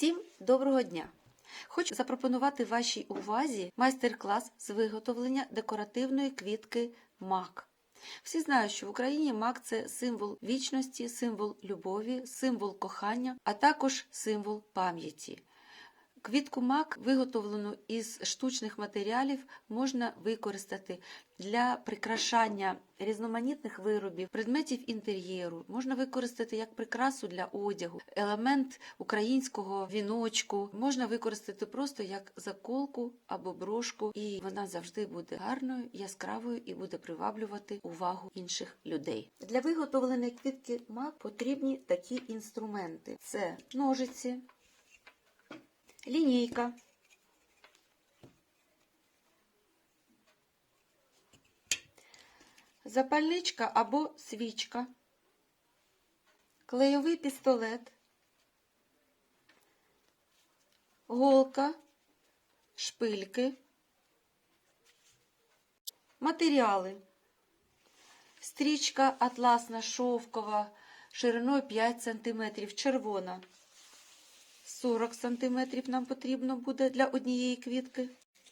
Всім доброго дня! Хочу запропонувати вашій увазі майстер-клас з виготовлення декоративної квітки мак. Всі знають, що в Україні мак це символ вічності, символ любові, символ кохання, а також символ пам'яті. Квітку мак, виготовлену із штучних матеріалів, можна використати для прикрашання різноманітних виробів, предметів інтер'єру, можна використати як прикрасу для одягу, елемент українського віночку, можна використати просто як заколку або брошку, і вона завжди буде гарною, яскравою і буде приваблювати увагу інших людей. Для виготовлення квітки мак потрібні такі інструменти: це ножиці лінійка, запальничка або свічка, клейовий пістолет, голка, шпильки, матеріали, стрічка атласна шовкова шириною 5 см, червона. 40 см нам потрібно буде для однієї квітки.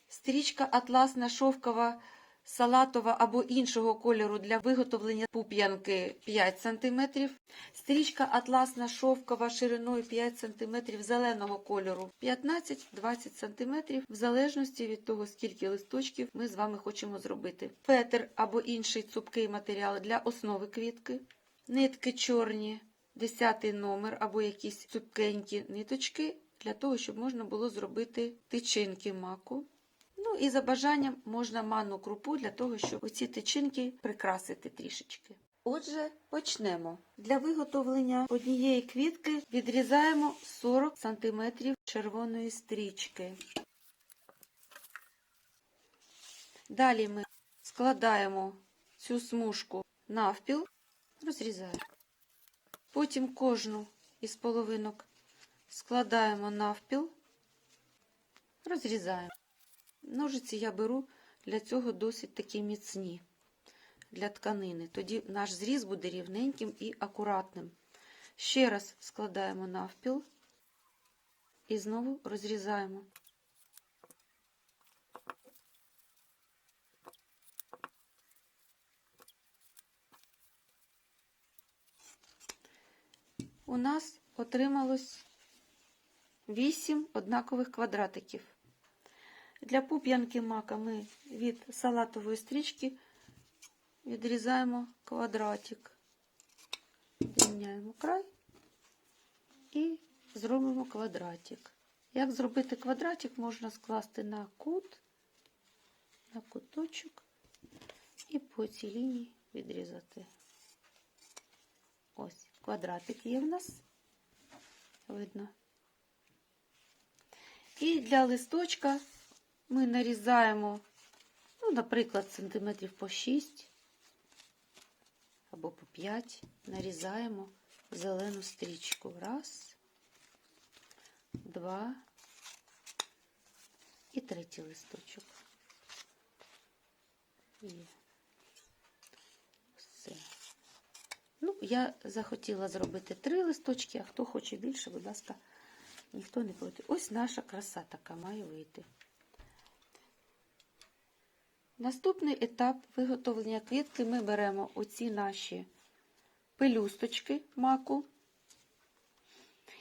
Стрічка атласна шовкова, салатова або іншого кольору для виготовлення пуп'янки 5 см. Стрічка атласна шовкова шириною 5 см зеленого кольору 15-20 см, в залежності від того, скільки листочків ми з вами хочемо зробити. Фетр або інший цупкий матеріал для основи квітки. Нитки чорні 10 номер або якісь цупкенькі ниточки для того, щоб можна було зробити тичинки маку. Ну і за бажанням можна манну крупу для того, щоб оці тичинки прикрасити трішечки. Отже, почнемо. Для виготовлення однієї квітки відрізаємо 40 см червоної стрічки. Далі ми складаємо цю смужку навпіл, розрізаємо. Потім кожну із половинок складаємо навпіл, розрізаємо. Ножиці я беру для цього досить такі міцні для тканини. Тоді наш зріз буде рівненьким і акуратним. Ще раз складаємо навпіл і знову розрізаємо. У нас отрималось 8 однакових квадратиків. Для пуп'янки мака ми від салатової стрічки відрізаємо квадратик, рівняємо край і зробимо квадратик. Як зробити квадратик, можна скласти на кут, на куточок і по цій лінії відрізати. Ось квадратик є в нас, видно. І для листочка ми нарізаємо, ну, наприклад, сантиметрів по 6 або по 5, нарізаємо зелену стрічку. Раз, два і третій листочок. І все. Ну, я захотіла зробити три листочки, а хто хоче більше, будь ласка, ніхто не проти. Ось наша краса така має вийти. Наступний етап виготовлення квітки ми беремо оці наші пелюсточки маку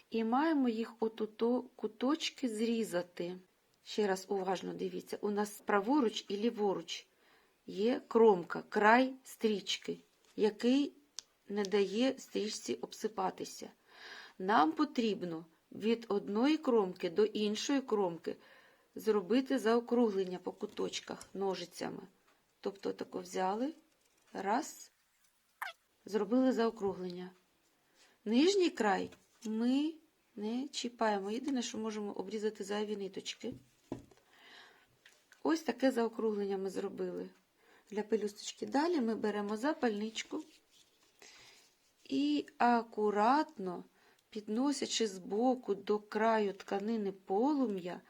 і маємо їх отуто куточки зрізати. Ще раз уважно дивіться, у нас праворуч і ліворуч є кромка, край стрічки, який не дає стрічці обсипатися. Нам потрібно від одної кромки до іншої кромки зробити заокруглення по куточках ножицями. Тобто тако взяли, раз, зробили заокруглення. Нижній край ми не чіпаємо. Єдине, що можемо обрізати зайві ниточки. Ось таке заокруглення ми зробили для пелюсточки. Далі ми беремо запальничку. І акуратно, підносячи з боку до краю тканини полум'я,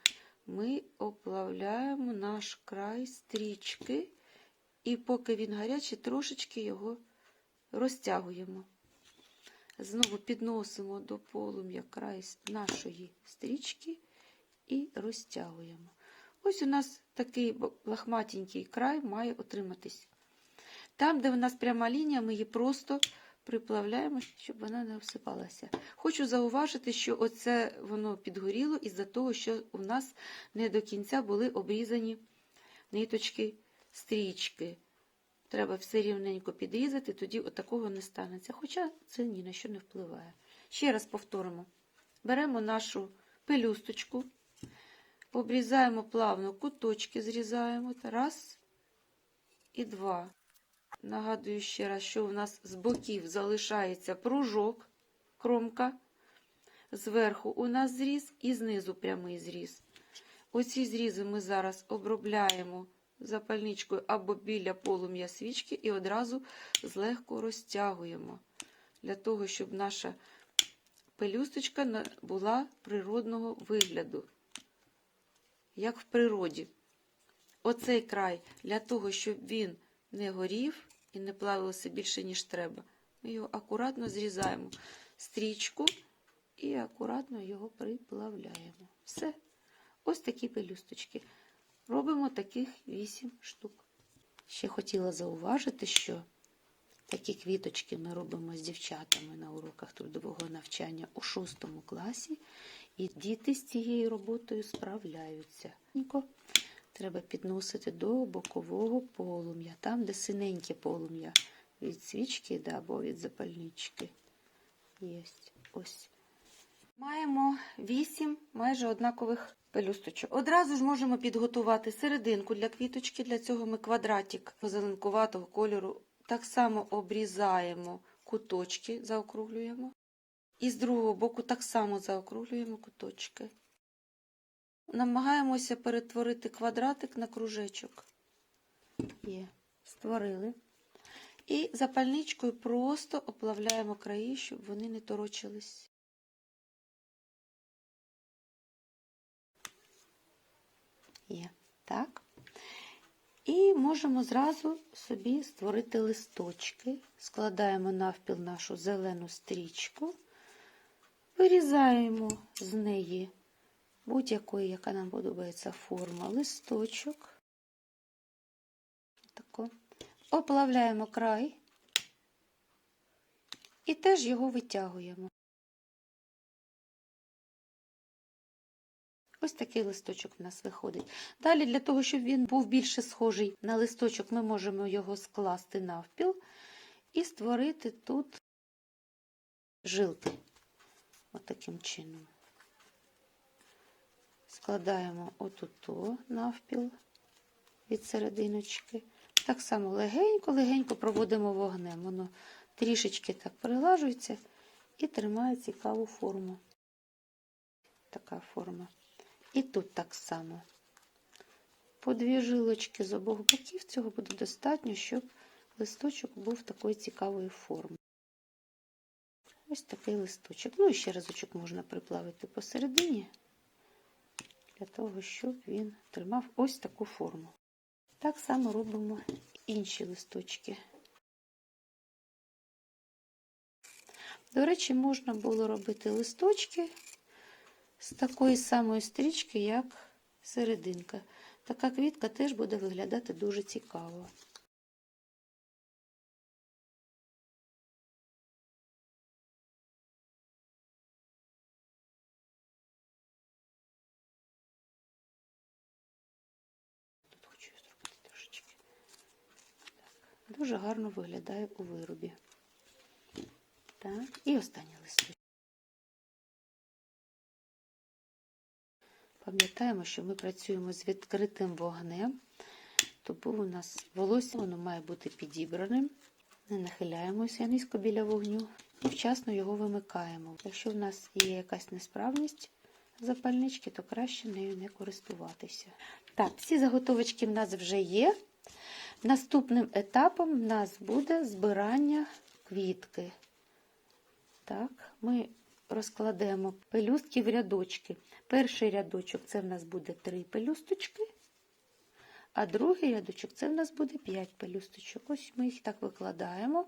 ми оплавляємо наш край стрічки, і поки він гарячий, трошечки його розтягуємо. Знову підносимо до полум'я край нашої стрічки і розтягуємо. Ось у нас такий лахматенький край має отриматись. Там, де у нас пряма лінія, ми її просто приплавляємо, щоб вона не обсипалася. Хочу зауважити, що оце воно підгоріло із-за того, що у нас не до кінця були обрізані ниточки стрічки. Треба все рівненько підрізати, тоді отакого не станеться. Хоча це ні на що не впливає. Ще раз повторимо. Беремо нашу пелюсточку, обрізаємо плавно куточки, зрізаємо. Раз і два. Нагадую ще раз, що у нас з боків залишається пружок, кромка. Зверху у нас зріз і знизу прямий зріз. Оці зрізи ми зараз обробляємо запальничкою або біля полум'я свічки і одразу злегко розтягуємо, для того, щоб наша пелюсточка була природного вигляду, як в природі. Оцей край для того, щоб він не горів і не плавився більше, ніж треба. Ми його акуратно зрізаємо стрічку і акуратно його приплавляємо. Все. Ось такі пелюсточки. Робимо таких 8 штук. Ще хотіла зауважити, що такі квіточки ми робимо з дівчатами на уроках трудового навчання у 6 класі, і діти з цією роботою справляються. Треба підносити до бокового полум'я, там, де синеньке полум'я від свічки да, або від запальнички. Єсть. Ось. Маємо 8 майже однакових пелюсточок. Одразу ж можемо підготувати серединку для квіточки. Для цього ми квадратик зеленкуватого кольору так само обрізаємо куточки, заокруглюємо. І з другого боку так само заокруглюємо куточки. Намагаємося перетворити квадратик на кружечок. Є, створили. І запальничкою просто оплавляємо краї, щоб вони не торочились. Є. Так. І можемо зразу собі створити листочки. Складаємо навпіл нашу зелену стрічку, вирізаємо з неї будь-якої, яка нам подобається форма, листочок. Тако. Оплавляємо край і теж його витягуємо. Ось такий листочок в нас виходить. Далі, для того, щоб він був більше схожий на листочок, ми можемо його скласти навпіл і створити тут жилки. Ось таким чином. Складаємо отуто навпіл від серединочки. Так само легенько-легенько проводимо вогнем. Воно трішечки так прилажується і тримає цікаву форму. Така форма. І тут так само. По дві жилочки з обох боків цього буде достатньо, щоб листочок був такої цікавої форми. Ось такий листочок. Ну і ще разочок можна приплавити посередині, для того, щоб він тримав ось таку форму. Так само робимо інші листочки. До речі, можна було робити листочки з такої самої стрічки, як серединка. Така квітка теж буде виглядати дуже цікаво. Дуже гарно виглядає у виробі. Так, і останній листочок. Пам'ятаємо, що ми працюємо з відкритим вогнем, тому у нас волосся воно має бути підібраним. Не нахиляємося низько біля вогню і вчасно його вимикаємо. Якщо в нас є якась несправність запальнички, то краще нею не користуватися. Так, всі заготовочки в нас вже є. Наступним етапом в нас буде збирання квітки. Так, ми розкладемо пелюстки в рядочки. Перший рядочок це в нас буде 3 пелюсточки, а другий рядочок це в нас буде 5 пелюсточок. Ось ми їх так викладаємо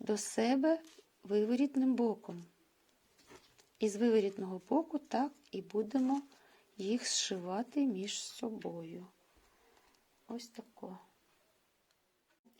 до себе виворітним боком. І з виворітного боку так і будемо їх зшивати між собою. Ось тако.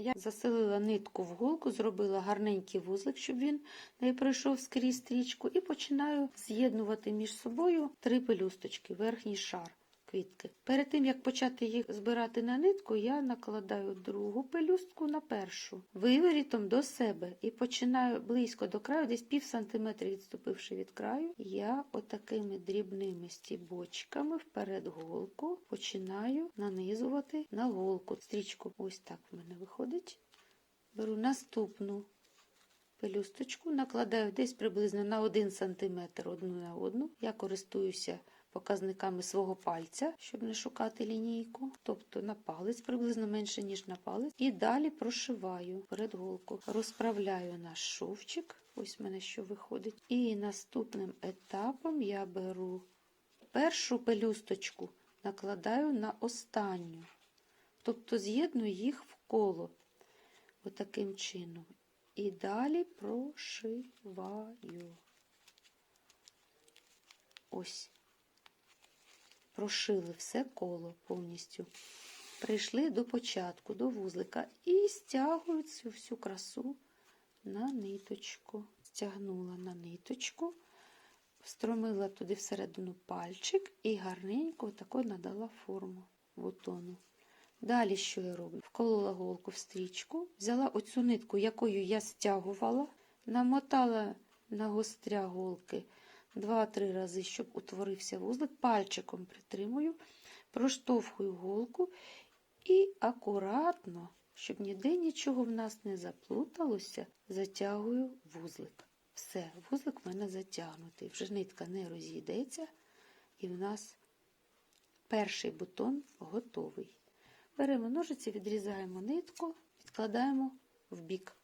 Я заселила нитку в голку, зробила гарненький вузлик, щоб він не пройшов скрізь стрічку, і починаю з'єднувати між собою три пелюсточки, верхній шар квітки. Перед тим, як почати їх збирати на нитку, я накладаю другу пелюстку на першу, виворітом до себе і починаю близько до краю, десь пів сантиметра відступивши від краю, я отакими дрібними стібочками вперед голку починаю нанизувати на голку стрічку. Ось так в мене виходить. Беру наступну пелюсточку, накладаю десь приблизно на 1 см одну на одну. Я користуюся показниками свого пальця, щоб не шукати лінійку, тобто на палець приблизно менше, ніж на палець. І далі прошиваю перед голку. Розправляю наш шовчик. Ось в мене що виходить. І наступним етапом я беру першу пелюсточку, накладаю на останню. Тобто з'єдную їх в коло. Отаким чином. І далі прошиваю. Ось. Прошили все коло повністю. Прийшли до початку, до вузлика і стягую цю всю красу на ниточку. Стягнула на ниточку, встромила туди всередину пальчик і гарненько тако надала форму бутону. Далі що я роблю? Вколола голку в стрічку, взяла оцю нитку, якою я стягувала, намотала на гостря голки два-три рази, щоб утворився вузлик, пальчиком притримую, проштовхую голку і акуратно, щоб ніде нічого в нас не заплуталося, затягую вузлик. Все, вузлик в мене затягнутий. Вже нитка не розійдеться, і в нас перший бутон готовий. Беремо ножиці, відрізаємо нитку, відкладаємо в бік.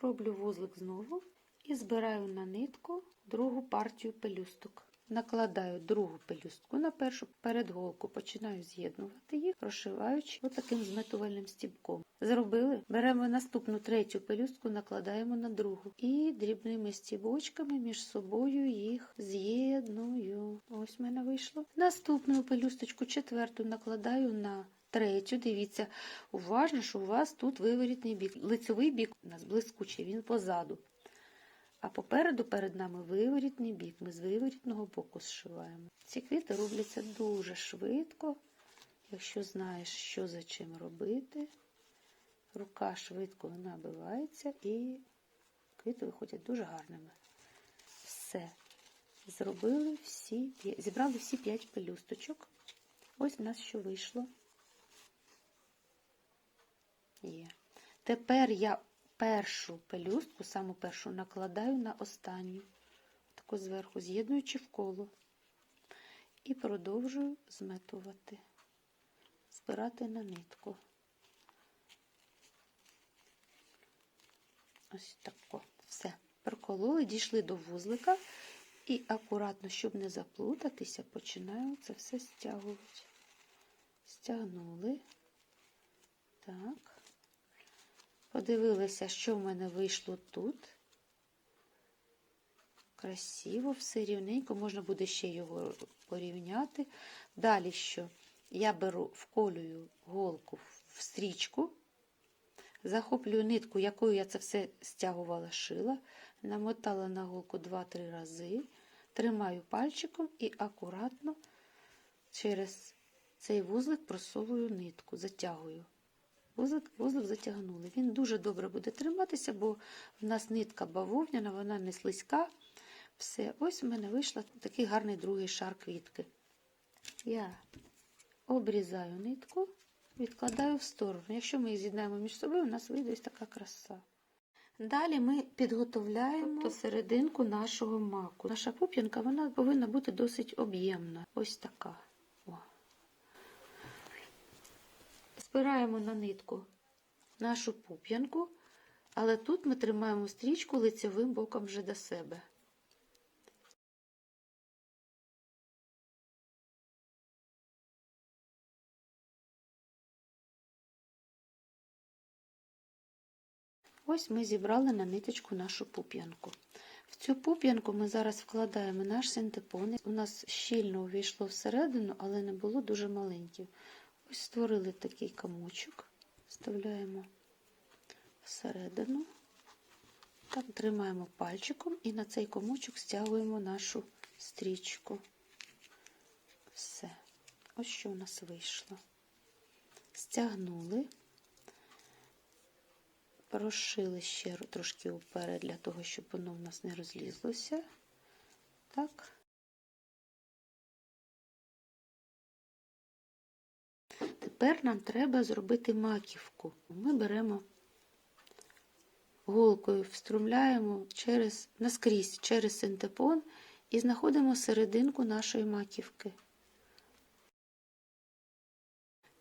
Роблю вузлик знову і збираю на нитку другу партію пелюсток. Накладаю другу пелюстку на першу перед голку, починаю з'єднувати їх, прошиваючи отаким зметувальним стібком. Зробили, беремо наступну третю пелюстку, накладаємо на другу. І дрібними стібочками між собою їх з'єдную. Ось в мене вийшло. Наступну пелюсточку, четверту, накладаю на третю. Дивіться, уважно, що у вас тут виворітний бік. Лицевий бік у нас блискучий, він позаду. А попереду перед нами виворітний бік. Ми з виворітного боку зшиваємо. Ці квіти робляться дуже швидко, якщо знаєш, що за чим робити. Рука швидко набивається і квіти виходять дуже гарними. Все. Зробили всі, зібрали всі 5 пелюсточок. Ось в нас що вийшло. Є. Тепер я першу пелюстку, саму першу, накладаю на останню, таку зверху, з'єднуючи в коло. І продовжую зметувати, збирати на нитку. Ось тако. Все. Прокололи, дійшли до вузлика і акуратно, щоб не заплутатися, починаю це все стягувати. Стягнули. Так. Подивилася, що в мене вийшло тут. Красиво, все рівненько, можна буде ще його порівняти. Далі що? Я беру, вколюю голку в стрічку, захоплюю нитку, якою я це все стягувала, шила, намотала на голку 2-3 рази, тримаю пальчиком і акуратно через цей вузлик просовую нитку, затягую. Вузлик, затягнули. Він дуже добре буде триматися, бо в нас нитка бавовняна, вона не слизька. Все, ось у мене вийшов такий гарний другий шар квітки. Я обрізаю нитку, відкладаю в сторону. Якщо ми їх з'єднаємо між собою, у нас вийде ось така краса. Далі ми підготовляємо серединку нашого маку. Наша пуп'янка вона повинна бути досить об'ємна. Ось така. Спираємо на нитку нашу пуп'янку, але тут ми тримаємо стрічку лицевим боком вже до себе. Ось ми зібрали на ниточку нашу пуп'янку. В цю пуп'янку ми зараз вкладаємо наш синтепон. У нас щільно увійшло всередину, але не було дуже маленьким. Ось створили такий комочок, вставляємо всередину, так тримаємо пальчиком і на цей комочок стягуємо нашу стрічку. Все. Ось що у нас вийшло. Стягнули, прошили ще трошки уперед для того, щоб воно в нас не розлізлося. Так. Тепер нам треба зробити маківку. Ми беремо голкою, встромляємо через, наскрізь через синтепон і знаходимо серединку нашої маківки.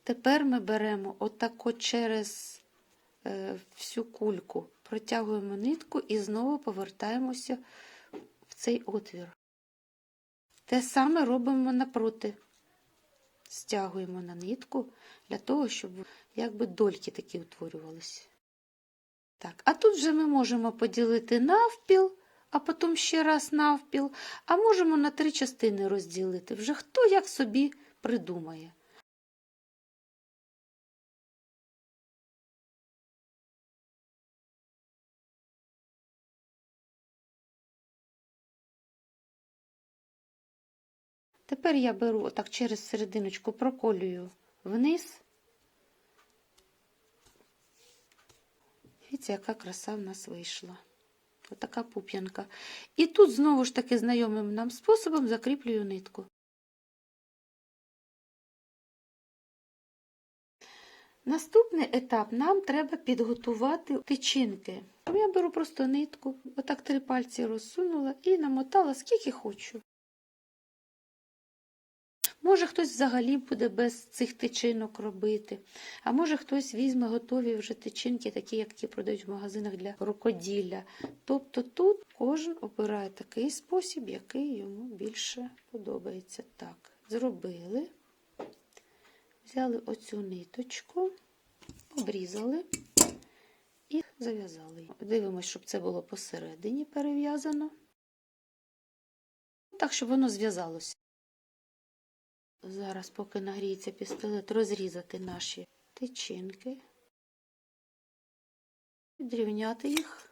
Тепер ми беремо отако через е, всю кульку, протягуємо нитку і знову повертаємося в цей отвір. Те саме робимо напроти. Стягуємо на нитку для того, щоб якби дольки такі утворювалися. Так, а тут вже ми можемо поділити навпіл, а потім ще раз навпіл, а можемо на три частини розділити. Вже хто як собі придумає. Тепер я беру отак через серединочку проколюю вниз. Дивіться, яка краса в нас вийшла. Отака пуп'янка. І тут знову ж таки знайомим нам способом закріплюю нитку. Наступний етап нам треба підготувати тичинки. Я беру просто нитку, отак три пальці розсунула і намотала скільки хочу. Може, хтось взагалі буде без цих тичинок робити, а може хтось візьме готові вже тичинки, такі, як ті продають в магазинах для рукоділля. Тобто тут кожен обирає такий спосіб, який йому більше подобається. Так, зробили, взяли оцю ниточку, обрізали і зав'язали. Дивимося, щоб це було посередині перев'язано. Так, щоб воно зв'язалося. Зараз, поки нагріється пістолет, розрізати наші тичинки, підрівняти їх.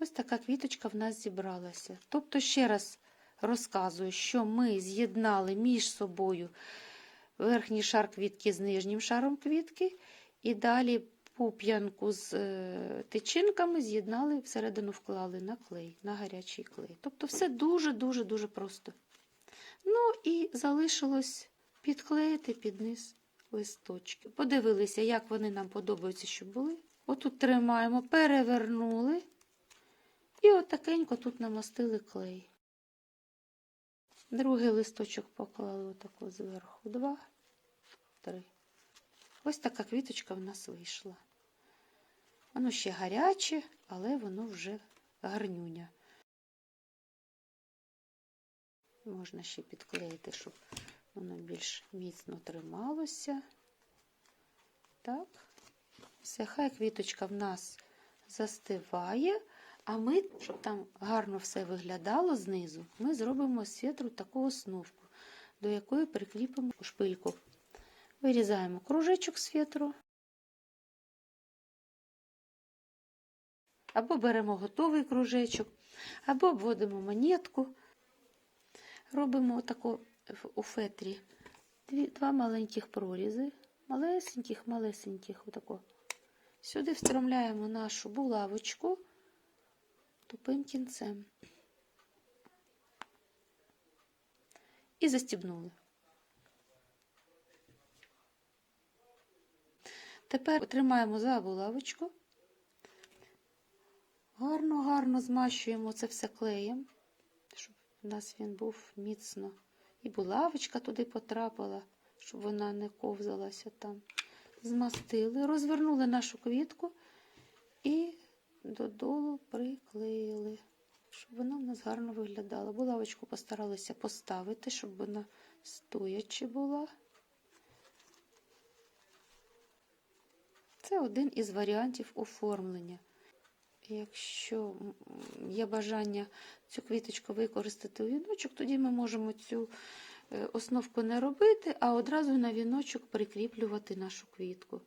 Ось така квіточка в нас зібралася. Тобто, ще раз розказую, що ми з'єднали між собою верхній шар квітки з нижнім шаром квітки, і далі пуп'янку з е, тичинками з'єднали, всередину вклали на клей, на гарячий клей. Тобто все дуже-дуже-дуже просто. Ну і залишилось підклеїти під низ листочки. Подивилися, як вони нам подобаються, щоб були. Отут тримаємо, перевернули і отакенько тут намастили клей. Другий листочок поклали отако зверху. Два, три. Ось така квіточка в нас вийшла. Воно ще гаряче, але воно вже гарнюня. Можна ще підклеїти, щоб воно більш міцно трималося. Так, все, хай квіточка в нас застиває. А ми, щоб там гарно все виглядало знизу, ми зробимо з фетру таку основку, до якої прикріпимо шпильку. Вирізаємо кружечок з фетру. Або беремо готовий кружечок, або обводимо монетку. Робимо отако у фетрі два маленьких прорізи, малесеньких, малесеньких, отако. Сюди встромляємо нашу булавочку тупим кінцем. І застібнули. Тепер тримаємо за булавочку, гарно-гарно змащуємо це все клеєм, щоб у нас він був міцно. І булавочка туди потрапила, щоб вона не ковзалася там. Змастили, розвернули нашу квітку і додолу приклеїли. щоб вона в нас гарно виглядала. Булавочку постаралися поставити, щоб вона стоячи була. Це один із варіантів оформлення. Якщо є бажання цю квіточку використати у віночок, тоді ми можемо цю е, основку не робити, а одразу на віночок прикріплювати нашу квітку.